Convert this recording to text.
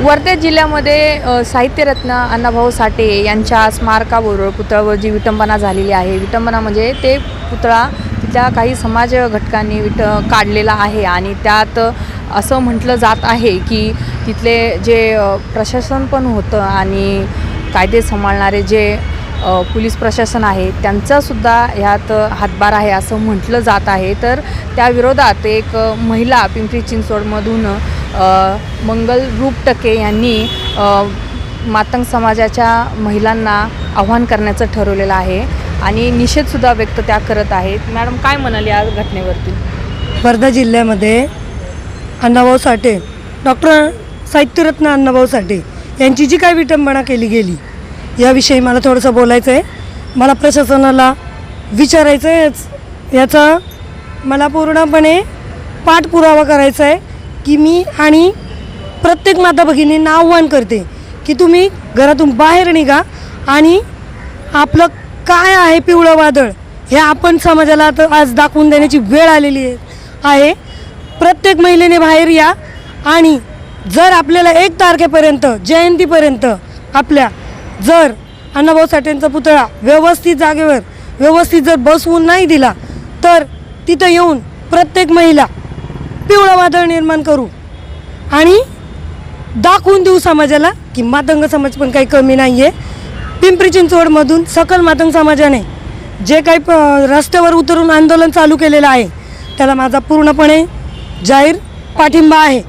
वर्धा जिल्ह्यामध्ये साहित्यरत्न अण्णाभाऊ साठे यांच्या स्मारकाबरोबर पुतळ्यावर जी विटंबना झालेली आहे विटंबना म्हणजे ते पुतळा तिथल्या काही समाज घटकांनी विट काढलेला आहे आणि त्यात असं म्हटलं जात आहे की तिथले जे प्रशासन पण होतं आणि कायदे सांभाळणारे जे पोलीस प्रशासन आहे त्यांचासुद्धा ह्यात हातभार आहे असं म्हटलं जात आहे. तर त्याविरोधात एक महिला पिंपरी चिंचवडमधून मंगल रूप टके यांनी मातंग समाजाच्या महिलांना आव्हान करण्याचं ठरवलेलं आहे आणि निषेधसुद्धा व्यक्त त्या करत आहेत. मॅडम काय म्हणाल या घटनेवरती? वर्धा जिल्ह्यामध्ये अण्णाभाऊ साठे डॉक्टर साहित्यरत्न अण्णाभाऊ साठे यांची जी काय विटंबना केली गेली याविषयी मला थोडंसं बोलायचं आहे मला प्रशासनाला विचारायचं आहे याचा मला पूर्णपणे पाठपुरावा करायचा आहे की मी आणि प्रत्येक माता भगिनींना आव्हान करते की तुम्ही घरातून बाहेर निघा आणि आपलं काय आहे पिवळं वादळ हे आपण समाजाला आता आज दाखवून देण्याची वेळ आलेली आहे आहे. प्रत्येक महिलेने बाहेर या आणि जर आपल्याला एक तारखेपर्यंत जयंतीपर्यंत आपल्या जर अण्णाभाऊ साठेंचा पुतळा व्यवस्थित जागेवर व्यवस्थित जर बसवून नाही दिला तर तिथं येऊन प्रत्येक महिला पिवळं वादळ निर्माण करू. आणि दाखवून देऊ समाजाला की मातंग समाज पण काही कमी नाही आहे पिंपरी चिंचवडमधून सकल मातंग समाजाने जे काही प रस्त्यावर उतरून आंदोलन चालू केलेलं आहे त्याला माझा पूर्णपणे जाहीर पाठिंबा आहे.